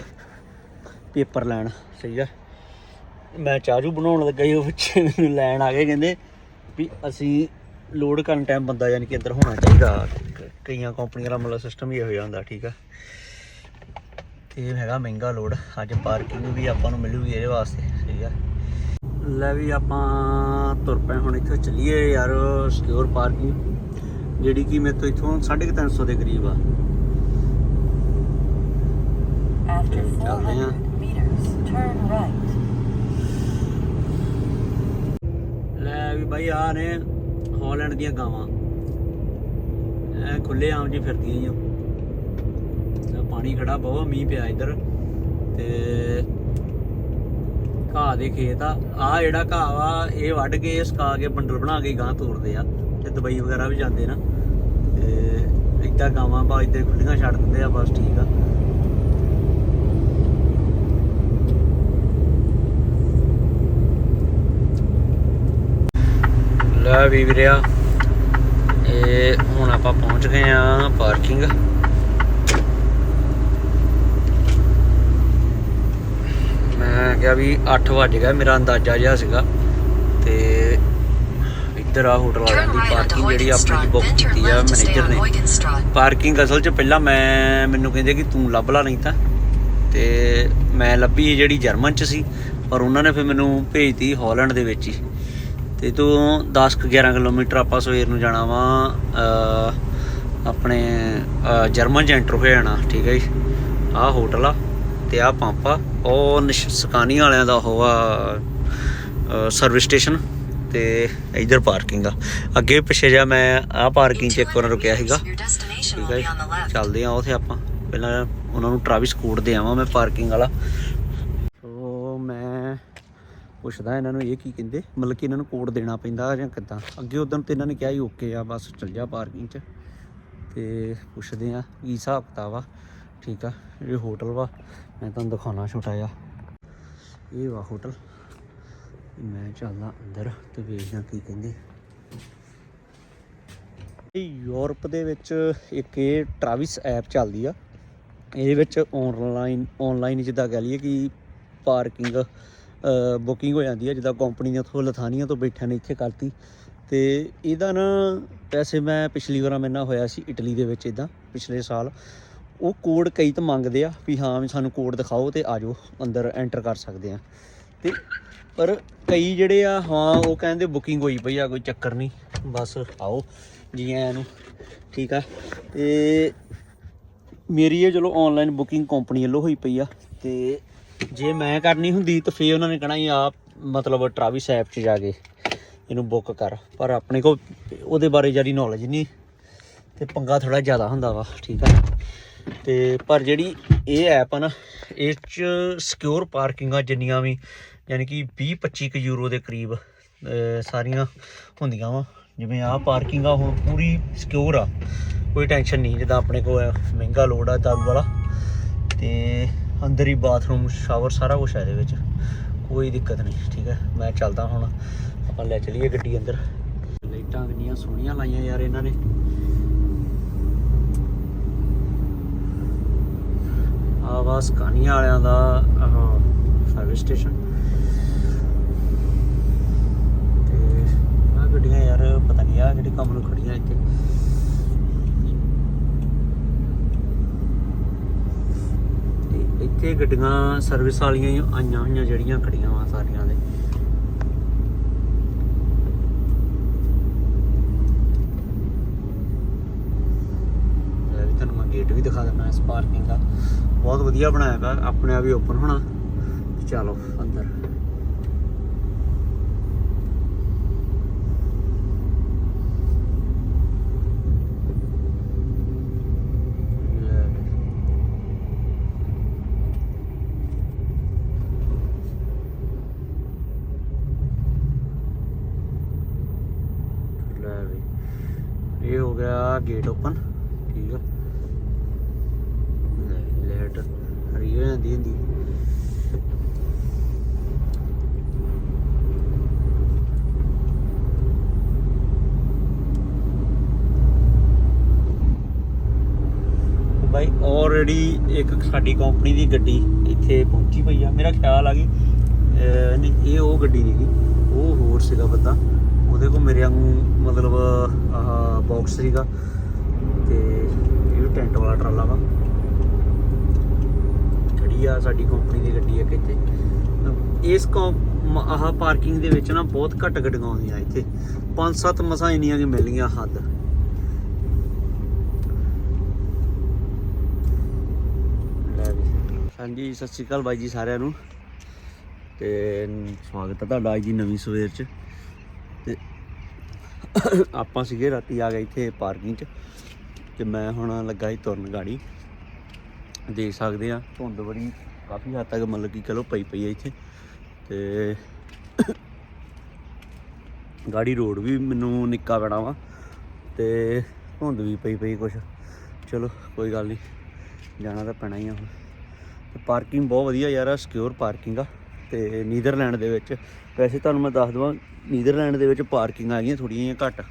ਪੇਪਰ ਲੈਣ, ਸਹੀ ਆ। ਮੈਂ ਚਾਜੂ ਬਣਾਉਣ ਲੱਗਾ ਸੀ, ਉਹ ਬੱਚੇ ਮੈਨੂੰ ਲੈਣ ਆ ਗਏ, ਕਹਿੰਦੇ ਵੀ ਅਸੀਂ ਲੋਡ ਕਰਨ ਟਾਈਮ ਬੰਦਾ ਯਾਨੀ ਕਿ ਅੰਦਰ ਹੋਣਾ ਚਾਹੀਦਾ। ਕਈਆਂ ਕੰਪਨੀਆਂ ਦਾ ਮਤਲਬ ਸਿਸਟਮ ਹੀ ਇਹੋ ਜਿਹਾ ਹੁੰਦਾ, ਠੀਕ ਆ। ਤੇ ਹੈਗਾ ਮਹਿੰਗਾ ਲੋਡ। ਅੱਜ ਪਾਰਕਿੰਗ ਵੀ ਆਪਾਂ ਨੂੰ ਮਿਲੂਗੀ ਇਹਦੇ ਵਾਸਤੇ ਠੀਕ ਆ। ਲੈ ਵੀ ਆਪਾਂ ਤੁਰ ਪਏ ਹੁਣ ਇੱਥੋਂ ਚੱਲੀਏ ਯਾਰ ਸਿਕਿਉਰ ਪਾਰਕਿੰਗ ਜਿਹੜੀ ਕਿ ਮੇਰੇ ਤੋਂ ਇੱਥੋਂ 350 ਦੇ ਕਰੀਬ ਆ। ਹਾਂ। 400 meters, turn right. ਲੈ ਵੀ ਬਾਈ ਆ ਨੇ ਹਾਲੈਂਡ ਦੀਆਂ ਗਾਵਾਂ। ਐ ਖੁੱਲੇ ਆਮ ਜੀ ਫਿਰਦੀਆਂ ਆ ਪਾਣੀ ਖੜਾ ਬਹੁਤ, ਮੀਂਹ ਪਿਆ ਇੱਧਰ। ਤੇ ਘਾਹ ਦੇ ਖੇਤ ਆ। ਆ ਜਿਹੜਾ ਘਾਹ ਵਾ, ਇਹ ਵੱਢ ਕੇ ਸੁਕਾ ਕੇ ਬੰਡਲ ਬਣਾ ਕੇ ਗਾਂ ਤੋਰਦੇ ਆ। ਤੇ ਦੁਬਈ ਵਗੈਰਾ ਵੀ ਜਾਂਦੇ ਨਾ। ਤੇ ਇੱਦਾਂ ਗਾਵਾਂ ਬਾ, ਇੱਧਰ ਖੁੱਲੀਆਂ ਛੱਡ ਦਿੰਦੇ ਆ, ਬਸ ਠੀਕ ਆ। ਲੈ ਵੀ ਵੀਰਿਆ, ਇਹ ਹੁਣ ਆਪਾਂ ਪਹੁੰਚ ਗਏ ਆ ਪਾਰਕਿੰਗ। ਮੈਂ ਕਿਹਾ ਵੀ 8 ਵਜ ਗਿਆ ਮੇਰਾ ਅੰਦਾਜ਼ਾ ਜਿਹਾ ਸੀਗਾ ਤੇ ਇੱਧਰ ਆ ਹੋਟਲ ਵਾਲਿਆਂ ਦੀ ਪਾਰਕਿੰਗ ਜਿਹੜੀ ਆਪਣੀ ਬੁੱਕ ਕੀਤੀ ਆ ਮੈਨੇਜਰ ਨੇ। ਪਾਰਕਿੰਗ ਅਸਲ 'ਚ ਪਹਿਲਾਂ ਮੈਂ ਮੈਨੂੰ ਕਹਿੰਦੇ ਕਿ ਤੂੰ ਲੱਭ ਲਾ ਨਹੀਂ ਤਾਂ। ਤੇ ਮੈਂ ਲੱਭੀ ਜਿਹੜੀ ਜਰਮਨ 'ਚ ਸੀ ਪਰ ਉਹਨਾਂ ਨੇ ਫਿਰ ਮੈਨੂੰ ਭੇਜਤੀ ਹਾਲੈਂਡ ਦੇ ਵਿੱਚ ਹੀ। ਤੇ ਤੋਂ 10 ਕੁ 11 ਕਿਲੋਮੀਟਰ ਆਪਾਂ ਸਵੇਰ ਨੂੰ ਜਾਣਾ ਵਾ ਆਪਣੇ ਜਰਮਨ 'ਚ ਐਂਟਰ ਹੋ ਜਾਣਾ ਠੀਕ ਹੈ ਜੀ। ਆਹ ਹੋਟਲ ਆ ਤੇ ਆਹ ਪੰਪ ਆ। ਉਹ ਸਕਾਨੀ ਵਾਲਿਆਂ ਦਾ ਉਹ ਆ ਸਰਵਿਸ ਸਟੇਸ਼ਨ ਤੇ ਇਧਰ ਪਾਰਕਿੰਗ ਆ। ਅੱਗੇ ਪਿੱਛੇ ਜਾ ਮੈਂ ਆਹ ਪਾਰਕਿੰਗ 'ਚ ਇੱਕ ਵਾਰ ਰੁਕਿਆ ਸੀਗਾ। ਠੀਕ ਹੈ। ਚੱਲਦੇ ਆ ਉੱਥੇ ਆਪਾਂ। ਪਹਿਲਾਂ ਉਹਨਾਂ ਨੂੰ ਟਰਾਵਿਸ ਕੋਡ ਦੇ ਆਵਾਂ ਮੈਂ ਪਾਰਕਿੰਗ ਵਾਲਾ। ਸੋ ਮੈਂ ਪੁੱਛਦਾ ਇਹਨਾਂ ਨੂੰ ਇਹ ਕੀ ਕਹਿੰਦੇ? ਮਤਲਬ ਕਿ ਇਹਨਾਂ ਨੂੰ ਕੋਡ ਦੇਣਾ ਪੈਂਦਾ ਜਾਂ ਕਿੱਦਾਂ? ਅੱਗੇ ਉਦੋਂ ਤੇ ਇਹਨਾਂ ਨੇ ਕਿਹਾ ਹੀ ਓਕੇ ਆ ਬਸ ਚੱਲ ਜਾ ਪਾਰਕਿੰਗ 'ਚ। ਤੇ ਪੁੱਛਦੇ ਆ ਕੀ ਹਿਸਾਬ ਕਿਤਾਬ ਆ? ਠੀਕ ਆ ਇਹ ਹੋਟਲ ਵਾ। ਮੈਂ ਤੁਹਾਨੂੰ ਦਿਖਾਉਣਾ ਛੋਟਾ ਜਿਹਾ। ਇਹ ਵਾ ਹੋਟਲ। ਮੈਂ ਚੱਲਦਾ ਅੰਦਰ ਤੇ ਵੇਖਦਾ ਕੀ ਕਹਿੰਦੇ। ਯੂਰਪ ਦੇ ਵਿੱਚ ਇੱਕ ਇਹ ਟਰਾਵਿਸ ਐਪ ਚੱਲਦੀ ਆ। ਇਹਦੇ ਵਿੱਚ ਆਨਲਾਈਨ ਆਨਲਾਈਨ ਜਿੱਦਾਂ ਕਹਿ ਲਈਏ ਕਿ ਪਾਰਕਿੰਗ ਬੁਕਿੰਗ ਹੋ ਜਾਂਦੀ ਆ, ਜਿੱਦਾਂ ਕੰਪਨੀ ਨੇ ਉੱਥੋਂ ਲਥਾਨੀਆ ਤੋਂ ਬੈਠਿਆਂ ਨੇ ਇੱਥੇ ਕਰਤੀ। ਤੇ ਇਹਦਾ ਨਾ ਪੈਸੇ ਮੈਂ ਪਿਛਲੀ ਵਾਰ ਮੇਰੇ ਨਾਲ ਹੋਇਆ ਸੀ ਇਟਲੀ ਦੇ ਵਿੱਚ ਇਦਾਂ ਪਿਛਲੇ ਸਾਲ। ਉਹ ਕੋਡ ਕਈ ਤਾਂ ਮੰਗਦੇ ਆ ਵੀ ਹਾਂ ਵੀ ਸਾਨੂੰ ਕੋਡ ਦਿਖਾਓ ਤੇ ਆਜੋ, ਅੰਦਰ ਐਂਟਰ ਕਰ ਸਕਦੇ ਆ। ਤੇ ਪਰ ਕਈ ਜਿਹੜੇ ਆ, ਹਾਂ, ਉਹ ਕਹਿੰਦੇ ਬੁਕਿੰਗ ਹੋਈ ਪਈ ਆ, ਕੋਈ ਚੱਕਰ ਨਹੀਂ, ਬਸ ਆਓ, ਜੀ ਆਇਆਂ ਨੂੰ, ਠੀਕ ਆ। ਤੇ ਮੇਰੀ ਇਹ ਚਲੋ ਆਨਲਾਈਨ ਬੁਕਿੰਗ ਕੰਪਨੀ ਵੱਲੋਂ ਹੋਈ ਪਈ ਆ, ਤੇ ਜੇ ਮੈਂ ਕਰਨੀ ਹੁੰਦੀ ਤਾਂ ਫੇਰ ਉਹਨਾਂ ਨੇ ਕਹਣਾ ਆ ਮਤਲਬ ਟਰਾਵਿਸ ਐਪ 'ਚ ਜਾ ਕੇ ਇਹਨੂੰ ਬੁੱਕ ਕਰ, ਪਰ ਆਪਣੇ ਕੋਲ ਉਹਦੇ ਬਾਰੇ ਜ਼ਿਆਦਾ ਨੌਲੇਜ ਨਹੀਂ, ਤੇ ਪੰਗਾ ਥੋੜਾ ਜ਼ਿਆਦਾ ਹੁੰਦਾ ਵਾ, ਠੀਕ ਆ। ਤੇ ਪਰ ਜਿਹੜੀ ਇਹ ਐਪ ਆ ਨਾ, ਇਹ 'ਚ ਸਿਕਿਉਰ ਪਾਰਕਿੰਗਾਂ ਜਿੰਨੀਆਂ ਵੀ, ਯਾਨੀ ਕਿ 20 25 ਕੁ ਯੂਰੋ ਦੇ ਕਰੀਬ ਸਾਰੀਆਂ ਹੁੰਦੀਆਂ ਵਾ। ਜਿਵੇਂ ਆਹ ਪਾਰਕਿੰਗ ਆ, ਹੁਣ ਪੂਰੀ ਸਿਕਿਉਰ ਆ। ਕੋਈ ਟੈਨਸ਼ਨ ਨਹੀਂ, ਜਿੱਦਾਂ ਆਪਣੇ ਕੋਲ ਮਹਿੰਗਾ ਲੋਡ ਆ ਦਾਰੂ ਵਾਲਾ। ਤੇ ਅੰਦਰ ਹੀ ਬਾਥਰੂਮ ਸ਼ਾਵਰ ਸਾਰਾ ਕੁਝ ਹੈ ਇਹਦੇ ਵਿੱਚ। ਕੋਈ ਦਿੱਕਤ ਨਹੀਂ, ਠੀਕ ਹੈ ਮੈਂ ਚੱਲਦਾ ਹੁਣ, ਆਪਾਂ ਲੈ ਚਲੀਏ ਗੱਡੀ ਅੰਦਰ। ਲਾਈਟਾਂ ਕਿੰਨੀਆਂ ਸੋਹਣੀਆਂ ਲਾਈਆਂ ਯਾਰ ਇਹਨਾਂ ਨੇ। ਆਵਾਸ ਕਾਨੀਆਂ ਵਾਲਿਆਂ ਦਾ ਸਰਵਿਸ ਸਟੇਸ਼ਨ ਤੇ ਆ ਗੱਡੀਆਂ ਯਾਰ, ਪਤਾ ਨਹੀਂ ਆ ਜਿਹੜੀ ਕੰਮ ਨੂੰ ਖੜੀਆਂ ਇੱਥੇ। ਇੱਥੇ ਗੱਡੀਆਂ ਸਰਵਿਸ ਵਾਲੀਆਂ ਹੀ ਆਈਆਂ ਹੋਈਆਂ ਜਿਹੜੀਆਂ ਖੜੀਆਂ ਵਾ ਸਾਰੀਆਂ ਦੇ। ਤੁਹਾਨੂੰ ਮੈਂ ਗੇਟ ਵੀ ਦਿਖਾ ਦਿੰਦਾ ਇਸ ਪਾਰਕਿੰਗ ਦਾ। ਬਹੁਤ ਵਧੀਆ ਬਣਾਇਆ ਪਿਆ ਆਪਣੇ ਆਪ ਹੀ ਓਪਨ ਹੋਣਾ। ਤੇ ਚਲੋ, ਅੰਦਰ। ਲੈ ਵੀ। ਲੈ ਵੀ ਇਹ ਹੋ ਗਿਆ ਗੇਟ ਓਪਨ ਠੀਕ ਆ ਲੈਟ ਹਰੀ ਹੋ ਜਾਂਦੀ ਹੁੰਦੀ ਬਾਈ ਆਲਰੇਡੀ ਇੱਕ ਸਾਡੀ ਕੰਪਨੀ ਦੀ ਗੱਡੀ ਇੱਥੇ ਪਹੁੰਚੀ ਪਈ ਆ। ਮੇਰਾ ਖਿਆਲ ਆ ਗਈ ਨਹੀਂ, ਇਹ ਉਹ ਗੱਡੀ ਨਹੀਂ ਉਹ ਹੋਰ ਸੀਗਾ ਬੰਦਾ। ਉਹਦੇ ਕੋਲ ਮੇਰੇ ਵਾਂਗੂ ਮਤਲਬ, ਆਹ ਬਾਕਸ ਸੀਗਾ। ਤੇ ਇਹ ਟੈਂਟ ਵਾਲਾ ਟਰਾਲਾ ਵਾ। ਖੜੀ ਆ ਸਾਡੀ ਕੰਪਨੀ ਦੀ ਗੱਡੀ ਆ ਕਿਤੇ ਇਸ ਕੌ ਆਹ ਪਾਰਕਿੰਗ ਦੇ ਵਿੱਚ ਨਾ ਬਹੁਤ ਘੱਟ ਗੱਡੀਆਂ ਆਉਂਦੀਆਂ ਇੱਥੇ। ਪੰਜ ਸੱਤ ਮਸਾਂ ਇੰਨੀਆਂ ਕਿ ਮਿਲ ਗਈਆਂ ਹੱਦ ਲੈ ਵੀ ਹਾਂਜੀ, ਸਤਿ ਸ਼੍ਰੀ ਅਕਾਲ ਬਾਈ ਜੀ ਸਾਰਿਆਂ ਨੂੰ। ਤੇ ਸਵਾਗਤ ਹੈ ਤੁਹਾਡਾ ਅੱਜ ਦੀ ਨਵੀਂ ਸਵੇਰ 'ਚ। ਤੇ ਆਪਾਂ ਸੀਗੇ, ਰਾਤੀ ਆ ਗਏ ਇੱਥੇ ਪਾਰਕਿੰਗ 'ਚ। ਤੇ ਮੈਂ ਹੁਣ ਲੱਗਾ ਸੀ ਤੁਰਨ ਗਾੜੀ। ਦੇਖ ਸਕਦੇ ਆ, ਧੁੰਦ ਬੜੀ, ਕਾਫੀ ਹੱਦ ਤੱਕ ਮਤਲਬ ਕਿ ਚਲੋ ਪਈ ਪਈ ਹੈ ਇੱਥੇ। ਤੇ ਗਾੜੀ ਰੋਡ ਵੀ ਮੈਨੂੰ ਨਿੱਕਾ ਪੈਣਾ ਵਾ। ਤੇ ਧੁੰਦ ਵੀ ਪਈ ਪਈ ਕੁਛ। ਚਲੋ, ਕੋਈ ਗੱਲ ਨਹੀਂ ਜਾਣਾ ਤਾਂ ਪੈਣਾ ਹੀ ਆ ਹੁਣ। ਤੇ ਪਾਰਕਿੰਗ ਬਹੁਤ ਵਧੀਆ ਯਾਰ ਆ ਸਿਕਿਉਰ ਪਾਰਕਿੰਗ ਆ ਤੇ ਨੀਦਰਲੈਂਡ ਦੇ ਵਿੱਚ। ਵੈਸੇ ਤੁਹਾਨੂੰ ਮੈਂ ਦੱਸ ਦਵਾਂ ਨੀਦਰਲੈਂਡ ਦੇ ਵਿੱਚ ਪਾਰਕਿੰਗ ਆ ਗਈਆਂ ਥੋੜੀਆਂ ਜਿਹੀਆਂ ਘੱਟ।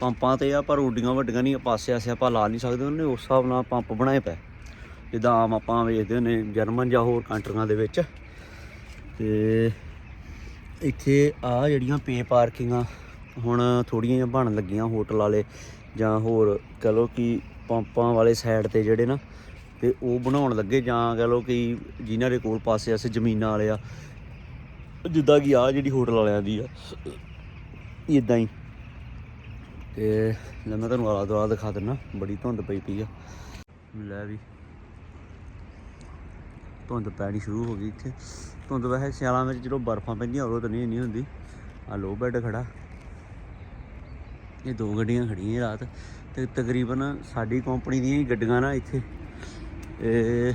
ਪੰਪਾਂ ਤੇ ਆ, ਪਰ ਉੱਡੀਆਂ ਵੱਡੀਆਂ ਨਹੀਂ ਪਾਸੇ ਆਸੇ ਆਪਾਂ ਲਾ ਨਹੀਂ ਸਕਦੇ, ਉਹਨੇ ਉਸ ਹਿਸਾਬ ਨਾਲ ਪੰਪ ਬਣਾਏ ਪਏ। ਜਿੱਦਾਂ ਆਮ ਆਪਾਂ ਵੇਖਦੇ ਹੁੰਦੇ ਜਰਮਨ ਜਾਂ ਹੋਰ ਕੰਟਰੀਆਂ ਦੇ ਵਿੱਚ। ਤੇ ਇੱਥੇ ਆ ਜਿਹੜੀਆਂ ਪੇ ਪਾਰਕਿੰਗਾਂ ਹੁਣ ਥੋੜੀਆਂ ਜਿਹੀਆਂ ਬਣ ਲੱਗੀਆਂ ਹੋਟਲ ਵਾਲੇ ਜਾਂ ਹੋਰ, ਕਹ ਲਓ ਕਿ ਪੰਪਾਂ ਵਾਲੇ ਸਾਈਡ ਤੇ ਜਿਹੜੇ ਨਾ ਤੇ ਉਹ ਬਣਾਉਣ ਲੱਗੇ ਜਾਂ ਕਹ ਲਓ ਕਿ ਜਿਨ੍ਹਾਂ ਦੇ ਕੋਲ ਪਾਸੇ ਆਸੇ ਜ਼ਮੀਨਾਂ ਵਾਲੇ ਆ। ਜਿੱਦਾਂ ਕਿ ਆ ਜਿਹੜੀ ਹੋਟਲ ਵਾਲਿਆਂ ਦੀ ਆ ਇਦਾਂ ਹੀ। ਤੇ ਲੈ ਮੈਂ ਤੁਹਾਨੂੰ ਆਲਾ ਦੁਆਲਾ ਦਿਖਾ ਦਿੰਨਾ, ਬੜੀ ਧੁੰਦ ਪਈ ਪਈ ਆ। ਲੈ ਵੀ, ਧੁੰਦ ਪੈਣੀ ਸ਼ੁਰੂ ਹੋ ਗਈ ਇੱਥੇ। ਧੁੰਦ ਵੈਸੇ ਸਿਆਲਾਂ ਵਿੱਚ ਜਦੋਂ ਬਰਫ਼ਾਂ ਪੈਂਦੀਆਂ, ਉਦੋਂ ਤਾਂ ਨਹੀਂ ਇੰਨੀ ਹੁੰਦੀ। ਆ ਲੋ ਬੈੱਡ ਖੜਾ। ਇਹ ਦੋ ਗੱਡੀਆਂ ਖੜੀਆਂ ਰਾਤ। ਤੇ ਤਕਰੀਬਨ ਸਾਡੀ ਕੰਪਨੀ ਦੀਆਂ ਹੀ ਗੱਡੀਆਂ ਨਾ ਇੱਥੇ। ਇਹ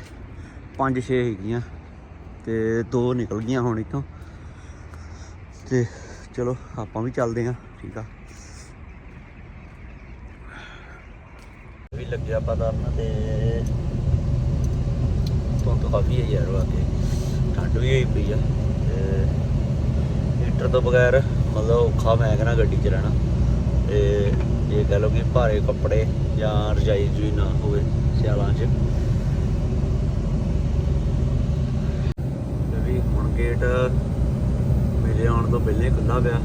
ਪੰਜ ਛੇ ਹੈਗੀਆਂ ਤੇ ਦੋ ਨਿਕਲ ਗਈਆਂ ਹੁਣ ਇੱਥੋਂ। ਤੇ ਚਲੋ ਆਪਾਂ ਵੀ ਚੱਲਦੇ ਆਂ ਠੀਕ ਆ। ਵੀ ਲੱਗਿਆ ਪਤਾ ਨਾ ਤੇ ਧੁੰਦ ਕਾਫੀ ਹੈ ਯਾਰ ਵਾਕੇ ਠੰਡ ਵੀ ਹੋਈ ਪਈ ਆ ਤੇ ਹੀਟਰ ਤੋਂ ਬਗੈਰ ਮਤਲਬ ਔਖਾ ਮੈਂ ਕਹਿੰਦਾ ਗੱਡੀ ਚਲਾਣਾ ਤੇ ਜੇ ਕਹ ਲਓ ਕਿ ਭਾਰੇ ਕੱਪੜੇ ਜਾਂ ਰਜਾਈ ਜੂਈ ਨਾ ਹੋਵੇ ਸਿਆਲਾਂ 'ਚ ਤੇ ਵੀ ਹੁਣ ਆਉਣ ਤੋਂ ਪਹਿਲੇ ਖੁੱਲਾ ਪਿਆ।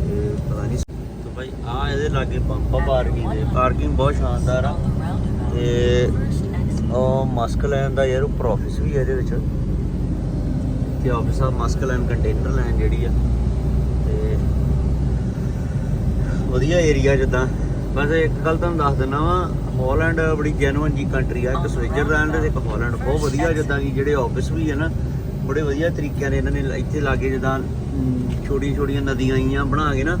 ਤੇ ਪਤਾ ਨਹੀਂ ਤੇ ਭਾਈ ਆ ਇਹਦੇ ਲਾਗੇ ਪੰਪ ਪਾਰਕਿੰਗ ਦੇ। ਪਾਰਕਿੰਗ ਬਹੁਤ ਸ਼ਾਨਦਾਰ ਆ। ਤੇ ਉਹ ਮਸਕ ਲੈਣ ਦਾ ਯਾਰ, ਉੱਪਰ ਆਫਿਸ ਵੀ ਹੈ ਇਹਦੇ ਵਿੱਚ। ਤੇ ਆਫਿਸ ਆ ਮਸਕ ਲੈਣ ਕੰਟੇਨਰ ਲੈਣ ਜਿਹੜੀ ਆ। ਤੇ ਵਧੀਆ ਏਰੀਆ ਜਿੱਦਾਂ। ਬਸ ਇੱਕ ਗੱਲ ਤੁਹਾਨੂੰ ਦੱਸ ਦਿੰਦਾ ਵਾ ਹਾਲੈਂਡ ਬੜੀ ਜੈਨੂਇਨ ਜੀ ਕੰਟਰੀ ਆ ਇੱਕ ਸਵਿਟਜ਼ਰਲੈਂਡ ਤੇ ਇੱਕ ਹਾਲੈਂਡ ਬਹੁਤ ਵਧੀਆ ਜਿੱਦਾਂ ਕਿ ਜਿਹੜੇ ਆਫਿਸ ਵੀ ਹੈ ਨਾ ਬੜੇ ਵਧੀਆ ਤਰੀਕਿਆਂ ਦੇ ਇਹਨਾਂ ਨੇ ਇੱਥੇ ਲਾਗੇ ਜਿੱਦਾਂ ਛੋਟੀਆਂ ਛੋਟੀਆਂ ਨਦੀਆਂ ਆਈਆਂ ਬਣਾ ਕੇ ਨਾ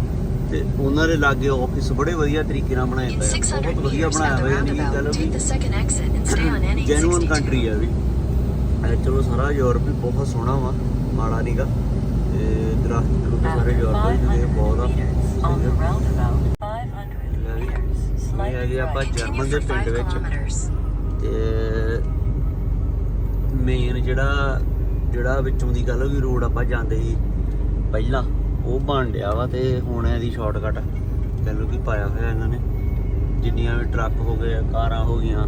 ਤੇ ਉਹਨਾਂ ਦੇ ਲਾਗੇ ਆਫਿਸ ਬੜੇ ਵਧੀਆ ਤਰੀਕੇ ਨਾਲ ਬਣਾਏ ਹੋਏ ਆ 600 ਬਹੁਤ ਵਧੀਆ ਬਣਾਇਆ ਹੋਇਆ ਲਓ roundabout, ਵੀ। Genuine NA62. ਕੰਟਰੀ ਆ ਵੀ। ਚਲੋ ਸਾਰਾ ਯੂਰਪ ਵੀ ਬਹੁਤ ਸੋਹਣਾ ਵਾ ਮਾੜਾ ਨਹੀਂਗਾ ਤੇ ਦਰਖਤ ਸਾਰੇ ਯੂਰਪ ਵਿੱਚ 500 ਦੇ ਬਹੁਤ ਆ meters on the ਠੀਕ ਆ। roundabout, 500 ਲੈ ਵੀ meters, ਹੈਗੇ ਆਪਾਂ ਜਰਮਨ ਦੇ ਪਿੰਡ ਵਿੱਚ। ਤੇ ਮੇਨ ਜਿਹੜਾ ਜਿਹੜਾ ਵਿੱਚੋਂ ਦੀ ਗੱਲ ਵੀ ਰੋਡ ਆਪਾਂ ਜਾਂਦੇ ਸੀ ਪਹਿਲਾਂ ਉਹ ਬਣ ਡਿਆ ਵਾ ਤੇ ਹੁਣ ਇਹਦੀ ਸ਼ਾਰਟਕਟ ਕਹਿ ਲਓ ਕਿ ਪਾਇਆ ਹੋਇਆ ਇਹਨਾਂ ਨੇ। ਜਿੰਨੀਆਂ ਵੀ ਟਰੱਕ ਹੋ ਗਏ ਕਾਰਾਂ ਹੋ ਗਈਆਂ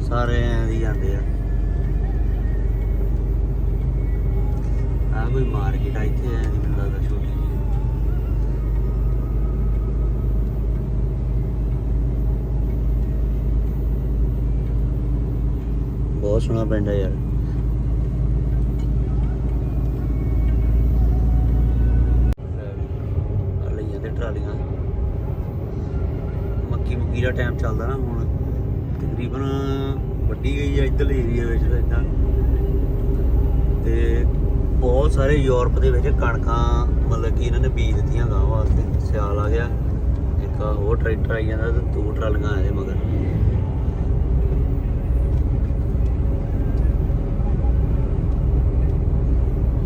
ਸਾਰੇ ਐਂ ਦੀ ਜਾਂਦੇ ਆ। ਆ ਕੋਈ ਮਾਰਕੀਟ ਆ ਇੱਥੇ ਐਂ ਦੀ ਮਿਲਦਾ ਲੱਗਦਾ ਛੋਟੀ ਜਿਹੀ ਬਹੁਤ ਸੋਹਣਾ ਪਿੰਡ ਹੈ ਯਾਰ। ਲਈਆਂ ਤੇ ਟਰਾਲੀਆਂ। ਮੱਕੀ ਮੁੱਕੀ ਦਾ ਟਾਈਮ ਚੱਲਦਾ ਨਾ ਹੁਣ। ਤਕਰੀਬਨ ਵੱਡੀ ਗਈ ਹੈ ਇੱਧਰ ਏਰੀਆ ਵਿੱਚ ਤਾਂ ਇਦਾਂ। ਤੇ ਬਹੁਤ ਸਾਰੇ ਯੂਰਪ ਦੇ ਵਿੱਚ ਕਣਕਾਂ ਮਤਲਬ ਕਿ ਇਹਨਾਂ ਨੇ ਬੀਜ ਦਿੱਤੀਆਂ ਗਾਂ ਵਾਸਤੇ। ਸਿਆਲ ਆ ਗਿਆ। ਇੱਕ ਹੋਰ ਟਰੈਕਟਰ ਆਈ ਜਾਂਦਾ ਤੇ ਦੋ ਟਰਾਲੀਆਂ ਆਏ ਮਗਰ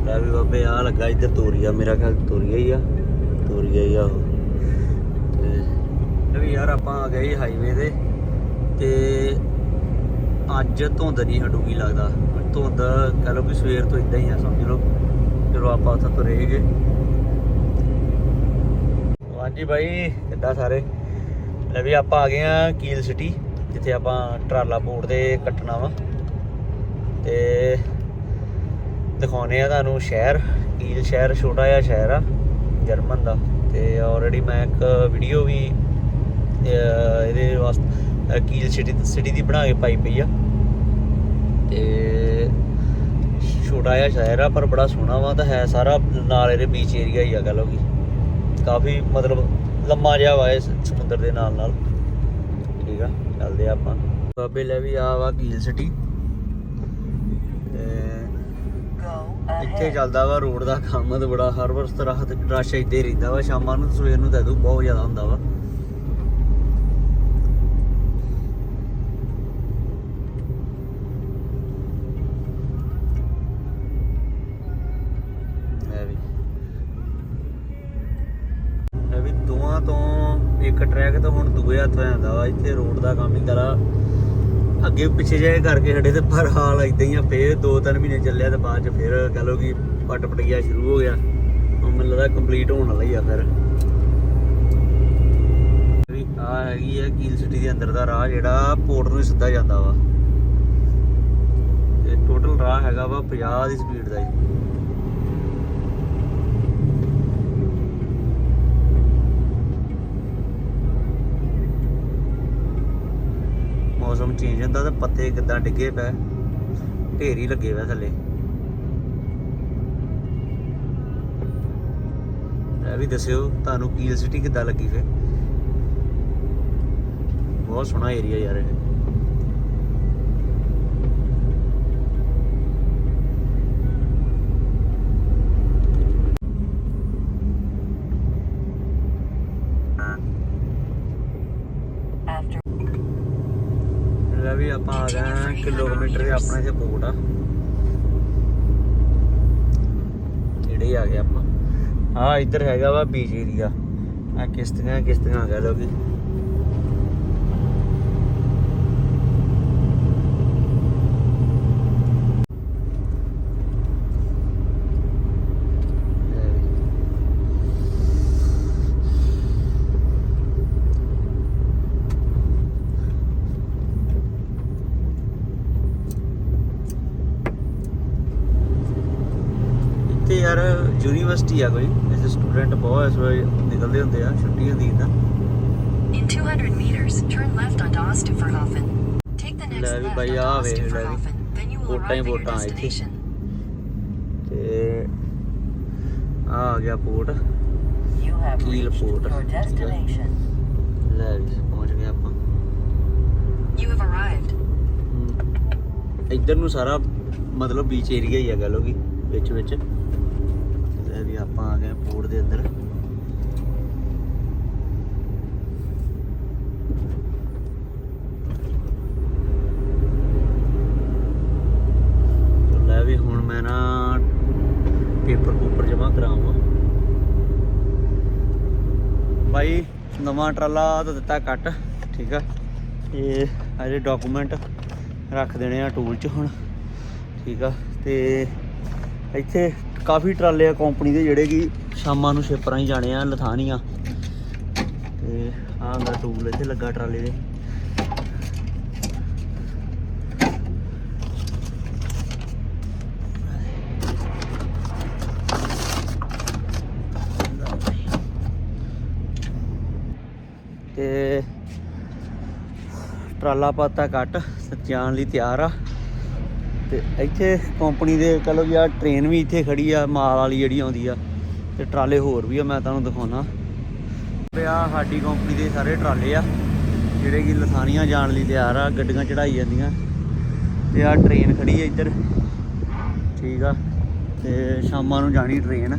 ਲੈ ਵੀ ਬਾਬੇ ਆ ਲੱਗਾ ਇੱਧਰ ਤੋਰੀਆ, ਮੇਰਾ ਖਿਆਲ ਤੋਰੀਆ ਹੀ ਆ। ਤੋਰੀਆ ਹੀ ਆ ਤੇ ਵੀ ਯਾਰ ਆਪਾਂ ਆ ਗਏ ਹਾਈਵੇ ਤੇ ਤੇ ਅੱਜ ਧੁੰਦ ਨਹੀਂ ਹਟੂਗੀ ਲੱਗਦਾ। ਧੁੰਦ ਕਹ ਲਓ ਕਿ ਸਵੇਰ ਤੋਂ ਇਦਾਂ ਹੀ ਆ, ਸਮਝ ਲਓ। ਜਦੋਂ ਆਪਾਂ ਉੱਥੇ ਤੁਰੇ ਸੀਗੇ। ਹਾਂਜੀ ਬਾਈ, ਕਿੱਦਾਂ ਸਾਰੇ? ਲੈ ਵੀ ਆਪਾਂ ਆ ਗਏ ਆ ਕੀਲ ਸਿਟੀ, ਜਿੱਥੇ ਆਪਾਂ ਟਰਾਲਾ ਬੋਰਡ ਦੇ ਕੱਟਣਾ ਵਾ। ਤੇ ਦਿਖਾਉਨੇ ਆ ਤੁਹਾਨੂੰ ਸ਼ਹਿਰ, ਕੀਲ ਸ਼ਹਿਰ, ਛੋਟਾ ਜਿਹਾ ਸ਼ਹਿਰ ਆ, ਜਰਮਨ ਦਾ। ਤੇ ਆਲਰੇਡੀ ਮੈਂ ਇੱਕ ਵੀਡੀਓ ਵੀ ਇਹਦੇ ਵਾਸਤੇ ਕੀਲ ਸਿਟੀ ਸਿਟੀ ਦੀ ਬਣਾ ਕੇ ਪਾਈ ਪਈ ਆ। ਤੇ ਛੋਟਾ ਜਿਹਾ ਸ਼ਹਿਰ ਆ, ਪਰ ਬੜਾ ਸੋਹਣਾ ਵਾ, ਤਾਂ ਹੈ ਸਾਰਾ ਨਾਲ ਇਹਦੇ ਬੀਚ ਏਰੀਆ ਹੀ ਆ, ਕਹ ਲਓ ਕਿ। ਕਾਫੀ ਮਤਲਬ ਲੰਮਾ ਜਿਹਾ ਵਾ ਇਸ ਸਮੁੰਦਰ ਦੇ ਨਾਲ ਨਾਲ ਠੀਕ ਆ, ਚੱਲਦੇ ਆ ਆਪਾਂ। ਬਾਬੇ ਲੈ ਵੀ ਆ ਵਾ ਕੀਲ ਸਿਟੀ ਤੇ Go ਇੱਥੇ ਚੱਲਦਾ ਵਾ, ਰੋਡ ਦਾ ਕੰਮ ਤੇ ਬੜਾ, ਹਰ ਵਾਰ ਤਰ੍ਹਾਂ ਰਸ਼ ਇੱਥੇ ਹੀ ਰਹਿੰਦਾ ਵਾ, ਸ਼ਾਮਾਂ ਨੂੰ ਸਵੇਰ ਨੂੰ ਤਾਂ ਬਹੁਤ ਜ਼ਿਆਦਾ ਹੁੰਦਾ ਵਾ। ਦੋਵਾਂ ਤੋਂ ਇੱਕ ਟਰੈਕ ਤੋਂ ਹੁਣ ਦੂਏ ਹੱਥ ਹੋ ਜਾਂਦਾ ਵਾ, ਇੱਥੇ ਰੋਡ ਦਾ ਕੰਮ ਹੀ ਕਰਾ। ਅੱਗੇ ਪਿੱਛੇ ਜਾਏ ਕਰਕੇ ਸਾਡੇ ਤੇ ਪਰ ਹਾਲ ਇਦਾਂ ਹੀ ਆ, ਫੇਰ 2-3 ਮਹੀਨੇ ਚੱਲਿਆ ਤੇ ਬਾਅਦ ਚ ਫੇਰ ਕਹ ਲਓ ਕਿ ਪਟ ਪਟ ਗਿਆ ਸ਼ੁਰੂ ਹੋ ਗਿਆ। ਹੁਣ ਮੈਨੂੰ ਲੱਗਦਾ ਕੰਪਲੀਟ ਹੋਣ ਵਾਲਾ ਹੀ ਆ ਫਿਰ। ਵੀ ਆ ਹੈਗੀ ਆ ਕੀਲ ਸਿਟੀ ਦੇ ਅੰਦਰ ਦਾ ਰਾਹ, ਜਿਹੜਾ ਪੋਰਟ ਨੂੰ ਸਿੱਧਾ ਜਾਂਦਾ ਵਾ। ਤੇ ਟੋਟਲ ਰਾਹ ਹੈਗਾ ਵਾ 50 ਦੀ ਸਪੀਡ ਦਾ ਹੀ। ਮੌਸਮ ਚੇਂਜ ਹੁੰਦਾ ਤੇ ਪੱਤੇ ਕਿੱਦਾਂ ਡਿੱਗੇ ਪਏ। ਢੇਰੀ ਲੱਗੇ ਪਏ ਥੱਲੇ। ਇਹ ਵੀ ਦੱਸਿਓ, ਤੁਹਾਨੂੰ ਕੀਲ ਸਿਟੀ ਕਿੱਦਾਂ ਲੱਗੀ ਫੇ ਬਹੁਤ ਸੋਹਣਾ ਏਰੀਆ ਯਾਰ ਇਹ After ਲੈ ਵੀ ਆਪਾਂ ਆ ਗਏ ਹਾਂ ਦੇ ਆਪਣਾ ਇੱਥੇ ਪੋਰਟ ਆ। ਨੇੜੇ ਆ ਗਏ ਆਪਾਂ। ਆ ਇੱਧਰ ਹੈਗਾ ਵਾ ਬੀਚ ਏਰੀਆ ਆ ਕਿਸ਼ਤੀਆਂ ਕਿਸ਼ਤੀਆਂ ਕਹਿ ਲਓ ਕਿ ਇੱਥੇ ਯਾਰ ਯੂਨੀਵਰਸਿਟੀ ਆ ਕੋਈ ਇੱਥੇ ਸਟੂਡੈਂਟ ਬਹੁਤ ਇਸ ਵੇਲੇ ਨਿਕਲਦੇ ਹੁੰਦੇ ਆ ਛੁੱਟੀ ਹੁੰਦੀ ਨਾ In 200 meters, turn left onto Osterverhofen. Take the next ਲੈ ਵੀ left ਬਾਈ ਆ ਵੇਖ ਲੈ ਵੀ। ਵੋਟਾਂ ਹੀ ਵੋਟਾਂ ਇੱਥੇ। destination. ਤੇ ਆ ਆ ਗਿਆ ਪੋਰਟ your destination. ਲੈ ਵੀ ਪਹੁੰਚ ਗਏ ਆਪਾਂ have arrived. ਹਮ, ਇੱਧਰ ਨੂੰ ਸਾਰਾ ਮਤਲਬ ਬੀਚ ਏਰੀਆ ਹੀ ਆ ਕਹ ਲੋ ਕਿ ਵਿੱਚ ਵਿੱਚ ਵੀ ਆਪਾਂ ਦੇ ਅੰਦਰ। ਲੈ ਵੀ ਹੁਣ ਮੈਂ ਨਾ ਪੇਪਰ ਪੂਪਰ ਜਮਾ ਕਰਾਵਾਂ। ਬਾਈ, ਨਵਾਂ ਟਰਾਲਾ ਤਾਂ ਦਿੱਤਾ ਕੱਟ, ਠੀਕ ਆ। ਤੇ ਅਜੇ ਡਾਕੂਮੈਂਟ ਰੱਖ ਦੇਣੇ ਆ ਟੂਲ 'ਚ ਹੁਣ, ਠੀਕ ਆ। ਤੇ ਇੱਥੇ ਕਾਫੀ ਟਰਾਲੇ ਆ ਕੰਪਨੀ ਦੇ ਜਿਹੜੇ ਕਿ ਸ਼ਾਮਾਂ ਨੂੰ ਸ਼ਿਪਰਾਂ ਹੀ ਜਾਣੇ ਆ ਲਥਾਨੀਆਂ ਤੇ ਆਹ ਹੁੰਦਾ ਟੂਲ ਇੱਥੇ ਲੱਗਾ ਟਰਾਲੇ ਦੇ। ਤੇ ਟਰਾਲਾ ਪਾਤਾ ਕੱਟ ਜਾਣ ਲਈ ਤਿਆਰ ਆ। ਤੇ ਇੱਥੇ ਕੰਪਨੀ ਦੇ, ਕਹ ਲਓ ਵੀ ਆ ਟ੍ਰੇਨ ਵੀ ਇੱਥੇ ਖੜੀ ਆ, ਮਾਲ ਵਾਲੀ ਜਿਹੜੀ ਆਉਂਦੀ ਆ। ਤੇ ਟਰਾਲੇ ਹੋਰ ਵੀ ਆ, ਮੈਂ ਤੁਹਾਨੂੰ ਦਿਖਾਉਣਾ। ਤੇ ਆ ਸਾਡੀ ਕੰਪਨੀ ਦੇ ਸਾਰੇ ਟਰਾਲੇ ਆ, ਜਿਹੜੇ ਕਿ ਲਸਾਨੀਆਂ ਜਾਣ ਲਈ ਤਿਆਰ ਆ, ਗੱਡੀਆਂ ਚੜਾਈ ਜਾਂਦੀਆਂ। ਤੇ ਆ ਟ੍ਰੇਨ ਖੜੀ ਆ ਇੱਧਰ। ਠੀਕ ਆ। ਤੇ ਸ਼ਾਮਾਂ ਨੂੰ ਜਾਣੀ ਟ੍ਰੇਨ